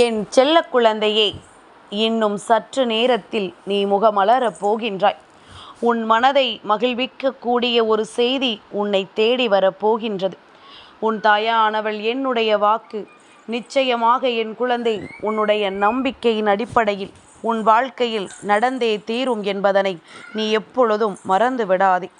என் செல்ல குழந்தையே இன்னும் சற்று நேரத்தில் நீ முகமலரப் போகின்றாய். உன் மனதை மகிழ்விக்கக்கூடிய ஒரு செய்தி உன்னை தேடி வரப்போகின்றது உன் தாயானவள் என்னுடைய வாக்கு நிச்சயமாக என் குழந்தை உன்னுடைய நம்பிக்கையின் அடிப்படையில் உன் வாழ்க்கையில் நடந்தே தீரும் என்பதனை நீ எப்பொழுதும் மறந்து விடாதே.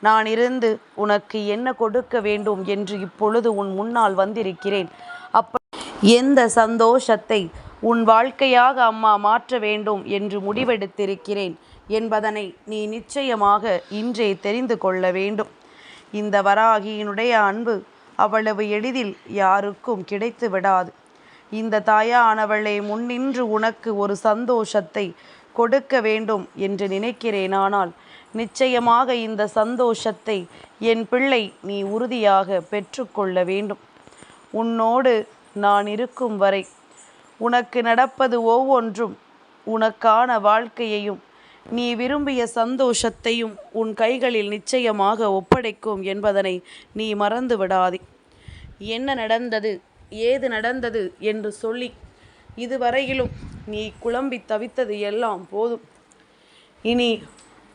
நான் இருந்து உனக்கு என்ன கொடுக்க வேண்டும் என்று இப்பொழுது உன் முன்னால் வந்திருக்கிறேன். அப்ப எந்த சந்தோஷத்தை உன் வாழ்க்கையாக அம்மா மாற்ற வேண்டும் என்று முடிவெடுத்திருக்கிறேன் என்பதனை நீ நிச்சயமாக இன்றே தெரிந்து கொள்ள வேண்டும். இந்த வராகியினுடைய அன்பு அவ்வளவு எளிதில் யாருக்கும் கிடைத்து விடாது. இந்த தாயானவளை முன்னின்று உனக்கு ஒரு சந்தோஷத்தை கொடுக்க வேண்டும் என்று நினைக்கிறேன். ஆனால் நிச்சயமாக இந்த சந்தோஷத்தை என் பிள்ளை நீ உறுதியாக பெற்றுக்கொள்ள வேண்டும். உன்னோடு நான் இருக்கும் வரை. உனக்கு நடப்பது ஒவ்வொன்றும். உனக்கான வாழ்க்கையையும் நீ விரும்பிய சந்தோஷத்தையும் உன் கைகளில் நிச்சயமாக ஒப்படைக்கும் என்பதனை நீ மறந்து விடாதே என்ன நடந்தது ஏது நடந்தது என்று சொல்லி இதுவரையிலும் நீ குழம்பி தவித்தது எல்லாம் போதும். இனி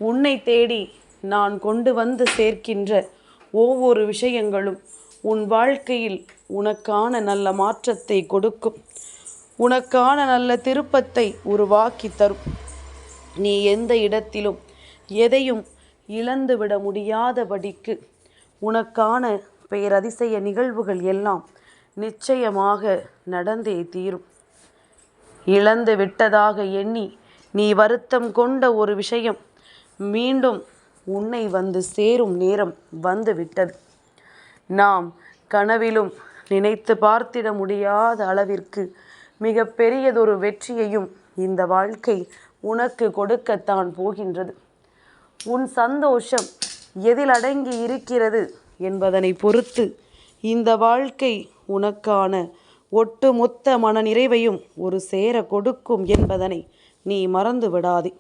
உன்னை தேடி நான் கொண்டு வந்து சேர்க்கின்ற ஒவ்வொரு விஷயங்களும் உன் வாழ்க்கையில் உனக்கான நல்ல மாற்றத்தை கொடுக்கும். உனக்கான நல்ல திருப்பத்தை உருவாக்கி தரும். நீ எந்த இடத்திலும் எதையும் இழந்துவிட முடியாதபடிக்கு உனக்கான பேரதிசய நிகழ்வுகள் எல்லாம் நிச்சயமாக நடந்தே தீரும். இழந்து விட்டதாக எண்ணி நீ வருத்தம் கொண்ட ஒரு விஷயம் மீண்டும் உன்னை வந்து சேரும் நேரம் வந்துவிட்டது நாம் கனவிலும் நினைத்து பார்த்திட முடியாத அளவிற்கு மிக பெரியதொரு வெற்றியையும் இந்த வாழ்க்கை உனக்கு கொடுக்கத்தான் போகின்றது. உன் சந்தோஷம் எதில் அடங்கி இருக்கிறது என்பதனை பொறுத்து இந்த வாழ்க்கை உனக்கான ஒட்டுமொத்த மனநிறைவையும் ஒரு சேர கொடுக்கும் என்பதனை நீ மறந்து விடாதே.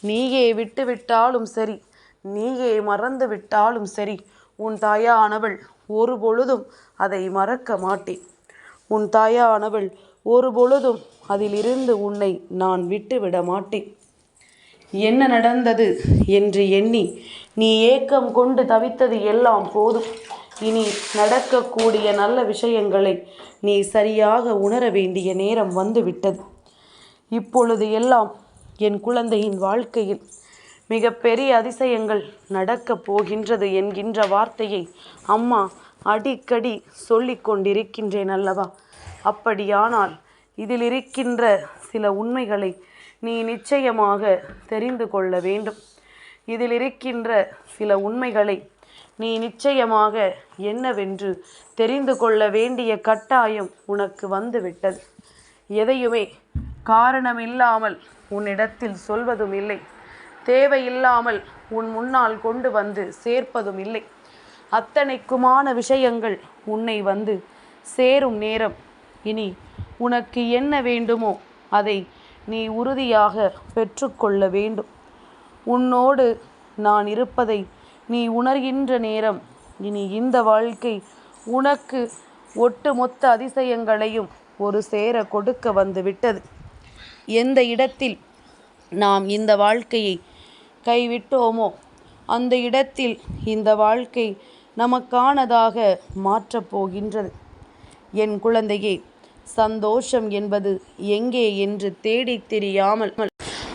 நீயே விட்டுவிட்டாலும் சரி நீயே மறந்து விட்டாலும் சரி உன் தாயானவள் ஒரு பொழுதும் அதை மறக்க மாட்டேன். உன் தாயானவள் ஒரு பொழுதும் அதிலிருந்து உன்னை நான் விட்டுவிட மாட்டேன். என்ன நடந்தது என்று எண்ணி நீ ஏக்கம் கொண்டு தவித்தது எல்லாம் போதும். இனி நடக்கக்கூடிய நல்ல விஷயங்களை நீ சரியாக உணர வேண்டிய நேரம் வந்துவிட்டது. இப்பொழுது எல்லாம் என் குழந்தையின் வாழ்க்கையில் மிகப்பெரிய அதிசயங்கள் நடக்கப் போகின்றது என்கின்ற வார்த்தையை அம்மா அடிக்கடி சொல்லி கொண்டிருக்கின்றேன் அல்லவா? அப்படியானால் இதில் இருக்கின்ற சில உண்மைகளை நீ நிச்சயமாக தெரிந்து கொள்ள வேண்டும். இதில் இருக்கின்ற சில உண்மைகளை நீ நிச்சயமாக என்னவென்று தெரிந்து கொள்ள வேண்டிய கட்டாயம் உனக்கு வந்துவிட்டது. எதையுமே காரணமில்லாமல் உன்னிடத்தில் சொல்வதும் இல்லை தேவையில்லாமல் உன் முன்னால் கொண்டு வந்து சேர்ப்பதும் இல்லை. அத்தனைக்குமான விஷயங்கள் உன்னை வந்து சேரும் நேரம். இனி உனக்கு என்ன வேண்டுமோ அதை நீ உறுதியாக பெற்றுக்கொள்ள வேண்டும். உன்னோடு நான் இருப்பதை நீ உணர்கின்ற நேரம். இனி இந்த வாழ்க்கை உனக்கு ஒட்டுமொத்த அதிசயங்களையும் ஒரு சேர கொடுக்க வந்துவிட்டது எந்த இடத்தில் நாம் இந்த வாழ்க்கையை கைவிட்டோமோ? அந்த இடத்தில் இந்த வாழ்க்கை நமக்கானதாக மாற்றப் போகின்றது. என் குழந்தையே சந்தோஷம் என்பது எங்கே என்று தேடித் தெரியாமல்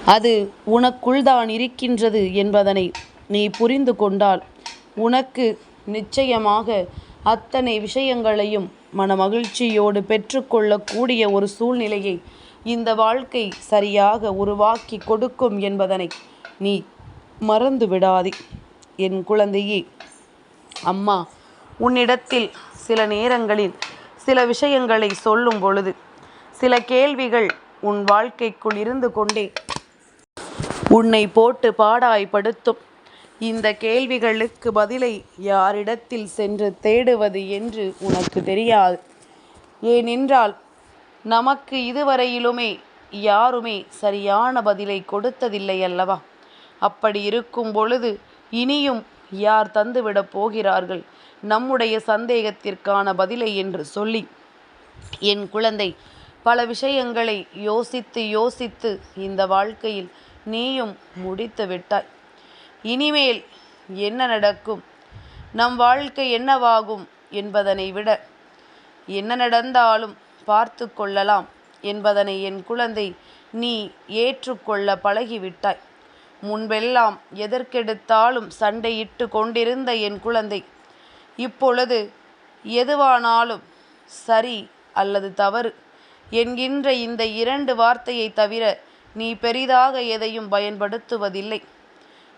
அது உனக்குள்தான் இருக்கின்றது என்பதனை நீ புரிந்து கொண்டால் உனக்கு நிச்சயமாக அத்தனை விஷயங்களையும் மனமகிழ்ச்சியோடு பெற்றுக்கொள்ளக்கூடிய ஒரு சூழ்நிலையை இந்த வாழ்க்கை சரியாக உருவாக்கி கொடுக்கும் என்பதனை நீ மறந்து விடாதே என் குழந்தையே அம்மா உன்னிடத்தில் சில நேரங்களில் சில விஷயங்களை சொல்லும் பொழுது சில கேள்விகள் உன் வாழ்க்கைக்குள் இருந்து கொண்டே உன்னை போட்டு பாடாய்படுத்தும் இந்த கேள்விகளுக்கு பதிலை யாரிடத்தில் சென்று தேடுவது என்று உனக்கு தெரியாது. ஏனென்றால் நமக்கு இதுவரையிலுமே யாருமே சரியான பதிலை கொடுத்ததில்லை அல்லவா? அப்படி இருக்கும் பொழுது இனியும் யார் தந்துவிடப் போகிறார்கள்? நம்முடைய சந்தேகத்திற்கான பதிலை என்று சொல்லி என் குழந்தை பல விஷயங்களை யோசித்து யோசித்து இந்த வாழ்க்கையில் நீயும் முடித்து விட்டாய். இனிமேல் என்ன நடக்கும்? நம் வாழ்க்கை என்னவாகும் என்பதனை விட என்ன நடந்தாலும் பார்த்து கொள்ளலாம் என்பதனை என் குழந்தை நீ ஏற்றுக்கொள்ள பழகிவிட்டாய். முன்பெல்லாம் எதற்கெடுத்தாலும் சண்டையிட்டு கொண்டிருந்த என் குழந்தை இப்பொழுது எதுவானாலும் சரி அல்லது தவறு என்கின்ற இந்த இரண்டு வார்த்தையை தவிர நீ பெரிதாக எதையும் பயன்படுத்துவதில்லை.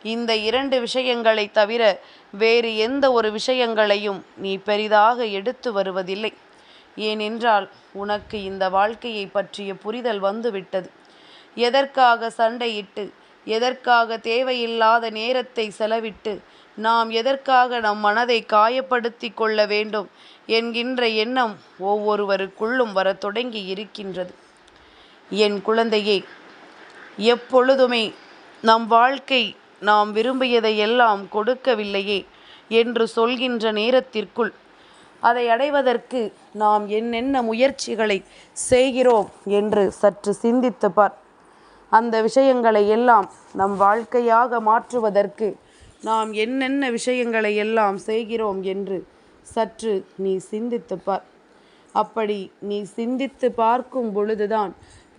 இந்த இரண்டு விஷயங்களை தவிர வேறு எந்த ஒரு விஷயங்களையும் நீ பெரிதாக எடுத்து வருவதில்லை. ஏனென்றால் உனக்கு இந்த வாழ்க்கையை பற்றிய புரிதல் வந்துவிட்டது. எதற்காக சண்டையிட்டு எதற்காக தேவையில்லாத நேரத்தை செலவிட்டு நாம் எதற்காக நம் மனதை காயப்படுத்தி கொள்ள வேண்டும் என்கின்ற எண்ணம் ஒவ்வொருவருக்குள்ளும் வர தொடங்கி இருக்கின்றது. என் குழந்தையே எப்பொழுதுமே நம் வாழ்க்கை நாம் விரும்பியதை எல்லாம் கொடுக்கவில்லையே என்று சொல்கின்ற நேரத்திற்குள் அதை அடைவதற்கு நாம் என்னென்ன முயற்சிகளை செய்கிறோம் என்று சற்று சிந்தித்து பார். அந்த விஷயங்களை எல்லாம் நம் வாழ்க்கையாக மாற்றுவதற்கு நாம் என்னென்ன விஷயங்களை எல்லாம் செய்கிறோம் என்று சற்று நீ சிந்தித்து பார். அப்படி நீ சிந்தித்து பார்க்கும் பொழுதுதான்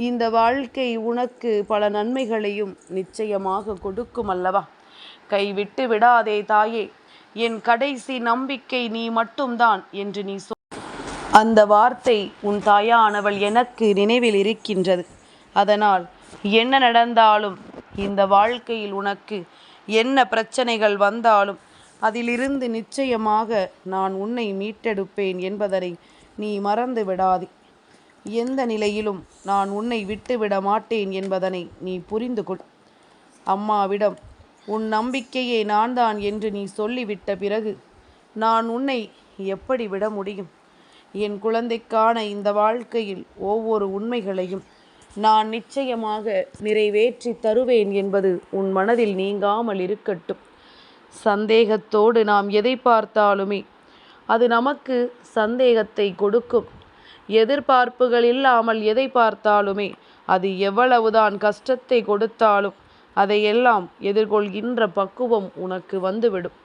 இந்த வாழ்க்கை உனக்கு பல நன்மைகளையும் நிச்சயமாக கொடுக்கும் அல்லவா? கைவிட்டு விடாதே தாயே என் கடைசி நம்பிக்கை நீ மட்டும்தான் என்று நீ சொல். அந்த வார்த்தை உன் தாயானவள் எனக்கு நினைவில் இருக்கின்றது. அதனால் என்ன நடந்தாலும் இந்த வாழ்க்கையில் உனக்கு என்ன பிரச்சனைகள் வந்தாலும் அதிலிருந்து நிச்சயமாக நான் உன்னை மீட்டெடுப்பேன் என்பதனை நீ மறந்து விடாதே. எந்த நிலையிலும் நான் உன்னை விட்டுவிட மாட்டேன் என்பதனை நீ புரிந்து கொள். அம்மாவிடம் உன் நம்பிக்கையே நான் தான் என்று நீ சொல்லிவிட்ட பிறகு நான் உன்னை எப்படி விட முடியும்? என் குழந்தைக்கான இந்த வாழ்க்கையில் ஒவ்வொரு உண்மைகளையும் நான் நிச்சயமாக நிறைவேற்றி தருவேன் என்பது உன் மனதில் நீங்காமல் இருக்கட்டும். சந்தேகத்தோடு நாம் எதை பார்த்தாலுமே அது நமக்கு சந்தேகத்தை கொடுக்கும். எதிர்பார்ப்புகள் இல்லாமல் எதை பார்த்தாலுமே அது எவ்வளவுதான் கஷ்டத்தை கொடுத்தாலும் அதையெல்லாம் எதிர்கொள்கின்ற பக்குவம் உனக்கு வந்துவிடும்.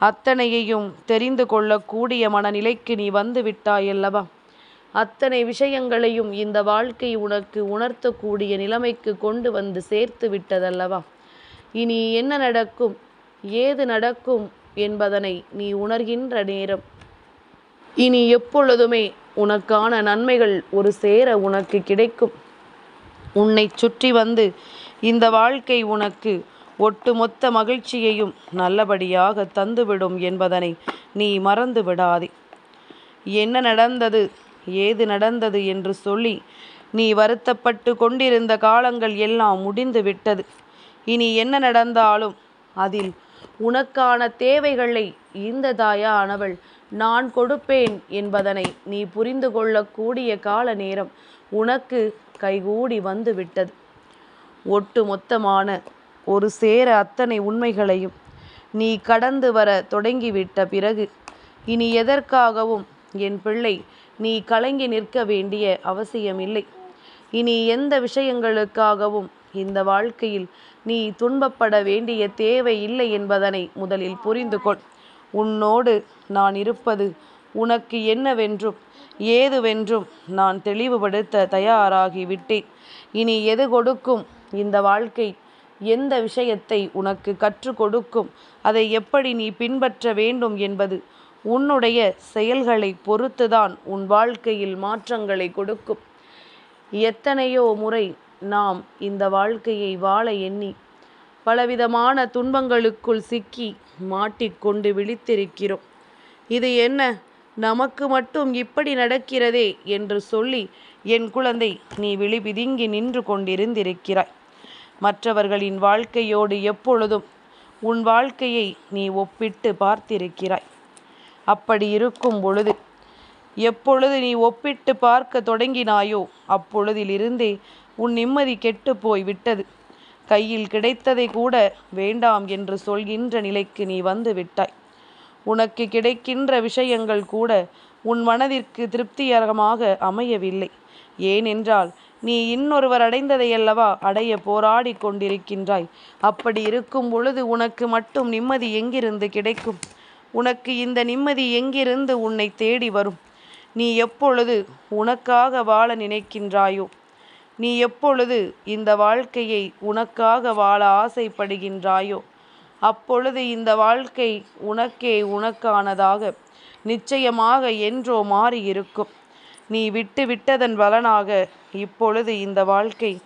அத்தனையையும் தெரிந்து கொள்ளக்கூடிய மனநிலைக்கு நீ வந்துவிட்டாயல்லவா அத்தனை விஷயங்களையும் இந்த வாழ்க்கை உனக்கு உணர்த்தக்கூடிய நிலைமைக்கு கொண்டு வந்து சேர்த்து விட்டதல்லவா? இனி என்ன நடக்கும்? ஏது நடக்கும் என்பதனை நீ உணர்கின்ற நேரம். இனி எப்பொழுதுமே உனக்கான நன்மைகள் ஒரு சேர உனக்கு கிடைக்கும். உன்னை சுற்றி வந்து இந்த வாழ்க்கை உனக்கு ஒட்டுமொத்த மகிழ்ச்சியையும் நல்லபடியாக தந்துவிடும் என்பதனை நீ மறந்து விடாதே என்ன நடந்தது? ஏது நடந்தது என்று சொல்லி நீ வருத்தப்பட்டு கொண்டிருந்த காலங்கள் எல்லாம் முடிந்து விட்டது. இனி என்ன நடந்தாலும் அதில் உனக்கான தேவைகளை இந்த தாயா ஆனவள் நான் கொடுப்பேன் என்பதனை நீ புரிந்து கொள்ளக்கூடிய கால நேரம் உனக்கு கைகூடி வந்து விட்டது. ஒட்டு மொத்தமான ஒரு சேர அத்தனை உண்மைகளையும் நீ கடந்து வர தொடங்கிவிட்ட பிறகு இனி எதற்காகவும் என் பிள்ளை நீ கலங்கி நிற்க வேண்டிய அவசியமில்லை. இனி எந்த விஷயங்களுக்காகவும் இந்த வாழ்க்கையில் நீ துன்பப்பட வேண்டிய தேவை இல்லை என்பதனை முதலில் புரிந்து கொள். உன்னோடு நான் இருப்பது உனக்கு என்னவென்றும் ஏதுவென்றும் நான் தெளிவுபடுத்த தயாராகிவிட்டேன் இனி எது கொடுக்கும்? இந்த வாழ்க்கை எந்த விஷயத்தை உனக்கு கற்றுக் கொடுக்கும்? அதை எப்படி நீ பின்பற்ற வேண்டும் என்பது உன்னுடைய செயல்களை பொறுத்துதான் உன் வாழ்க்கையில் மாற்றங்களை கொடுக்கும். எத்தனையோ முறை நாம் இந்த வாழ்க்கையை வாழ எண்ணி பலவிதமான துன்பங்களுக்குள் சிக்கி மாட்டிக்கொண்டு விழித்திருக்கிறோம். இது என்ன? நமக்கு மட்டும் இப்படி நடக்கிறதே என்று சொல்லி என் குழந்தை நீ விழிபிதுங்கி நின்று கொண்டிருந்திருக்கிறாய். மற்றவர்களின் வாழ்க்கையோடு எப்பொழுதும் உன் வாழ்க்கையை நீ ஒப்பிட்டு பார்த்திருக்கிறாய். அப்படி இருக்கும் பொழுது. எப்பொழுது நீ ஒப்பிட்டு பார்க்க தொடங்கினாயோ அப்பொழுதிலிருந்தே உன் நிம்மதி கெட்டு போய் விட்டது கையில் கிடைத்ததை கூட வேண்டாம் என்று சொல்கின்ற நிலைக்கு நீ வந்து விட்டாய். உனக்கு கிடைக்கின்ற விஷயங்கள் கூட உன் மனதிற்கு திருப்திகரமாக அமையவில்லை. ஏனென்றால் நீ இன்னொருவர் அடைந்ததையல்லவா அடைய போராடி கொண்டிருக்கின்றாய். அப்படி இருக்கும் பொழுது உனக்கு மட்டும் நிம்மதி எங்கிருந்து கிடைக்கும்? உனக்கு இந்த நிம்மதி எங்கிருந்து உன்னை தேடி வரும்? நீ எப்பொழுது உனக்காக வாழ நினைக்கின்றாயோ? நீ எப்பொழுது இந்த வாழ்க்கையை உனக்காக வாழ ஆசைப்படுகின்றாயோ? அப்பொழுது இந்த வாழ்க்கை உனக்கே உனக்கானதாக நிச்சயமாக என்றோ மாறி இருக்கும் நீ விட்டு விட்டதன் பலனாக இப்பொழுது இந்த வாழ்க்கை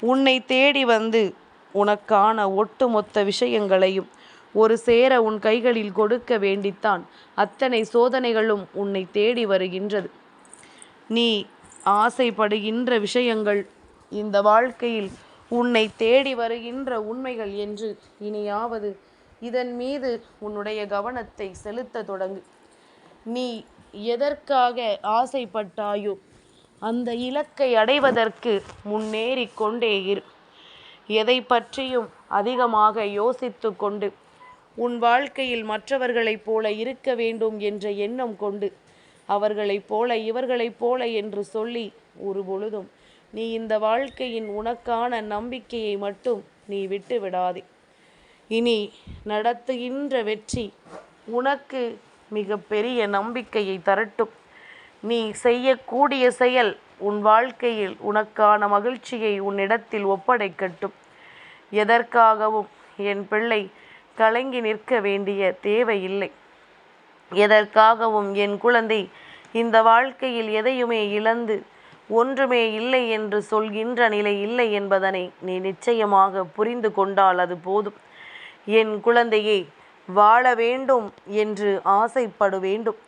உன்னை தேடி வந்து உனக்கான ஒட்டுமொத்த விஷயங்களையும் ஒரு சேர உன் கைகளில் கொடுக்க வேண்டித்தான். அத்தனை சோதனைகளும் உன்னை தேடி வருகின்றது. நீ ஆசைப்படுகின்ற விஷயங்கள் இந்த வாழ்க்கையில் உன்னை தேடி வருகின்ற உண்மைகள் என்று இனியாவது இதன் மீது உன்னுடைய கவனத்தை செலுத்த தொடங்கு. நீ எதற்காக ஆசைப்பட்டாயோ அந்த இலக்கை அடைவதற்கு முன்னேறி கொண்டே இரு. எதை பற்றியும் அதிகமாக யோசித்து கொண்டு உன் வாழ்க்கையில் மற்றவர்களைப் போல இருக்க வேண்டும் என்ற எண்ணம் கொண்டு அவர்களைப் போல இவர்களைப் போல என்று சொல்லி ஒரு பொழுதும் நீ இந்த வாழ்க்கையின் உனக்கான நம்பிக்கையை மட்டும் நீ விட்டு விடாதே இனி நடத்துகின்ற வெற்றி உனக்கு மிக பெரிய நம்பிக்கையை தரட்டும். நீ செய்யக்கூடிய செயல் உன் வாழ்க்கையில் உனக்கான மகிழ்ச்சியை உன்னிடத்தில் ஒப்படைக்கட்டும். எதற்காகவும் என் பிள்ளை கலங்கி நிற்க வேண்டிய தேவையில்லை. எதற்காகவும் என் குழந்தை இந்த வாழ்க்கையில் எதையுமே இழந்து ஒன்றுமே இல்லை என்று சொல்கின்ற நிலை இல்லை என்பதனை நீ நிச்சயமாக புரிந்து கொண்டால் அது போதும். என் குழந்தையே வாழ வேண்டும் என்று ஆசைப்படு வேண்டும்.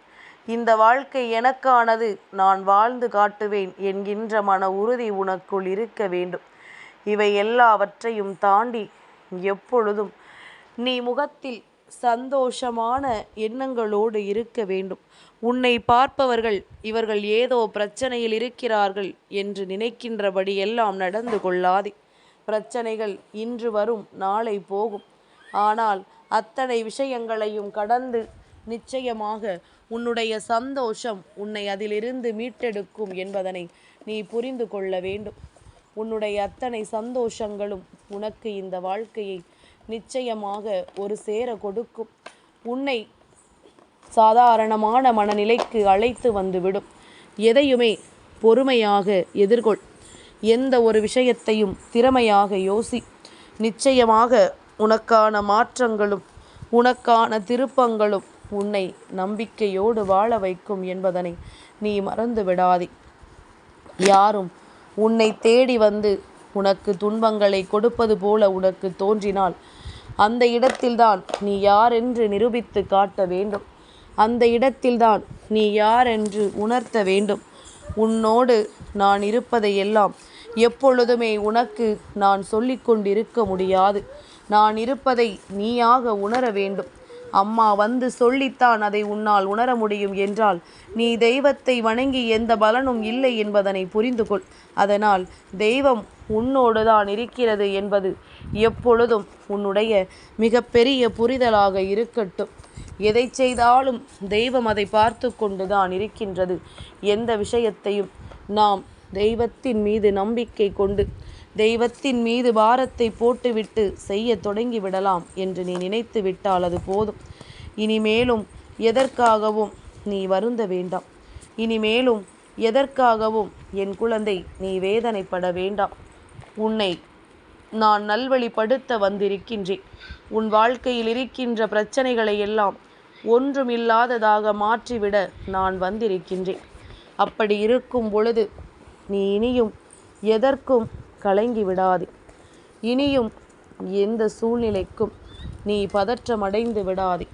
இந்த வாழ்க்கை எனக்கானது நான் வாழ்ந்து காட்டுவேன் என்கின்ற மன உறுதி உனக்குள் இருக்க வேண்டும். இவை எல்லாவற்றையும் தாண்டி எப்பொழுதும் நீ முகத்தில் சந்தோஷமான எண்ணங்களோடு இருக்க வேண்டும். உன்னை பார்ப்பவர்கள் இவர்கள் ஏதோ பிரச்சனையில் இருக்கிறார்கள் என்று நினைக்கின்றபடி எல்லாம் நடந்து கொள்ளாதே. பிரச்சனைகள் இன்று வரும் நாளை போகும். ஆனால் அத்தனை விஷயங்களையும் கடந்து நிச்சயமாக உன்னுடைய சந்தோஷம் உன்னை அதிலிருந்து மீட்டெடுக்கும் என்பதனை நீ புரிந்து கொள்ள வேண்டும். உன்னுடைய அத்தனை சந்தோஷங்களும் உனக்கு இந்த வாழ்க்கையை நிச்சயமாக ஒரு சேர கொடுக்கும். உன்னை சாதாரணமான மனநிலைக்கு அழைத்து வந்துவிடும். எதையுமே பொறுமையாக எதிர்கொள். எந்த ஒரு விஷயத்தையும் திறமையாக யோசி. நிச்சயமாக உனக்கான மாற்றங்களும் உனக்கான திருப்பங்களும் உன்னை நம்பிக்கையோடு வாழ வைக்கும் என்பதனை நீ மறந்து விடாதே யாரும் உன்னை தேடி வந்து உனக்கு துன்பங்களை கொடுப்பது போல உனக்கு தோன்றினால் அந்த இடத்தில்தான் நீ யார் என்று நிரூபித்து காட்ட வேண்டும். அந்த இடத்தில்தான் நீ யார் என்று உணர்த்த வேண்டும். உன்னோடு நான் இருப்பதையெல்லாம் எப்பொழுதுமே உனக்கு நான் சொல்லிக்கொண்டிருக்க முடியாது. நான் இருப்பதை நீயாக உணர வேண்டும். அம்மா வந்து சொல்லித்தான் அதை உன்னால் உணர முடியும் என்றால் நீ தெய்வத்தை வணங்கி எந்த பலனும் இல்லை என்பதனை புரிந்து கொள். அதனால் தெய்வம் உன்னோடு தான் இருக்கிறது என்பது எப்பொழுதும் உன்னுடைய மிகப்பெரிய புரிதலாக இருக்கட்டும். எதை செய்தாலும் தெய்வம் அதை பார்த்து கொண்டு தான் இருக்கின்றது. எந்த விஷயத்தையும் நாம் தெய்வத்தின் மீது நம்பிக்கை கொண்டு தெய்வத்தின் மீது பாரத்தை போட்டுவிட்டு செய்ய தொடங்கி விடலாம் என்று நீ நினைத்து விட்டால் அது போதும். இனிமேலும் எதற்காகவும் நீ வருந்த வேண்டாம். இனிமேலும் எதற்காகவும் என் குழந்தை நீ வேதனைப்பட வேண்டாம். உன்னை நான் நல்வழிப்படுத்த வந்திருக்கின்றேன். உன் வாழ்க்கையில் இருக்கின்ற பிரச்சனைகளை எல்லாம் ஒன்றுமில்லாததாக மாற்றிவிட நான் வந்திருக்கின்றேன். அப்படி இருக்கும் பொழுது நீ இனியும் எதற்கும் கலங்கி விடாதே. இனியும் எந்த சூழ்நிலைக்கும் நீ பதற்றமடைந்து விடாதே.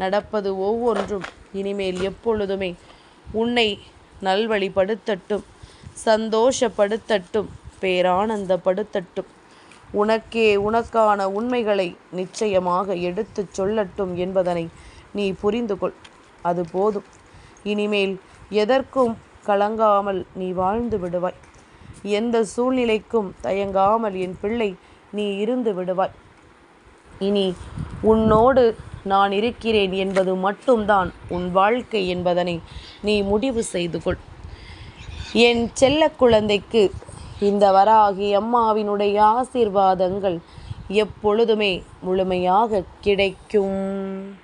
நடப்பது ஒவ்வொன்றும் இனிமேல் எப்பொழுதுமே உன்னை நல்வழிப்படுத்தட்டும் சந்தோஷப்படுத்தட்டும் பேரானந்தப்படுத்தட்டும். உனக்கே உனக்கான உண்மைகளை நிச்சயமாக எடுத்துச் சொல்லட்டும் என்பதனை நீ புரிந்து கொள் அது போதும். இனிமேல் எதற்கும் கலங்காமல் நீ வாழ்ந்து விடுவாய். எந்த சூழ்நிலைக்கும் தயங்காமல் என் பிள்ளை நீ இருந்து விடுவாய். இனி உன்னோடு நான் இருக்கிறேன் என்பது மட்டும்தான் உன் வாழ்க்கை என்பதனை நீ முடிவு செய்து கொள். என் செல்ல குழந்தைக்கு இந்த வராகி அம்மாவினுடைய ஆசீர்வாதங்கள் எப்பொழுதுமே முழுமையாக கிடைக்கும்.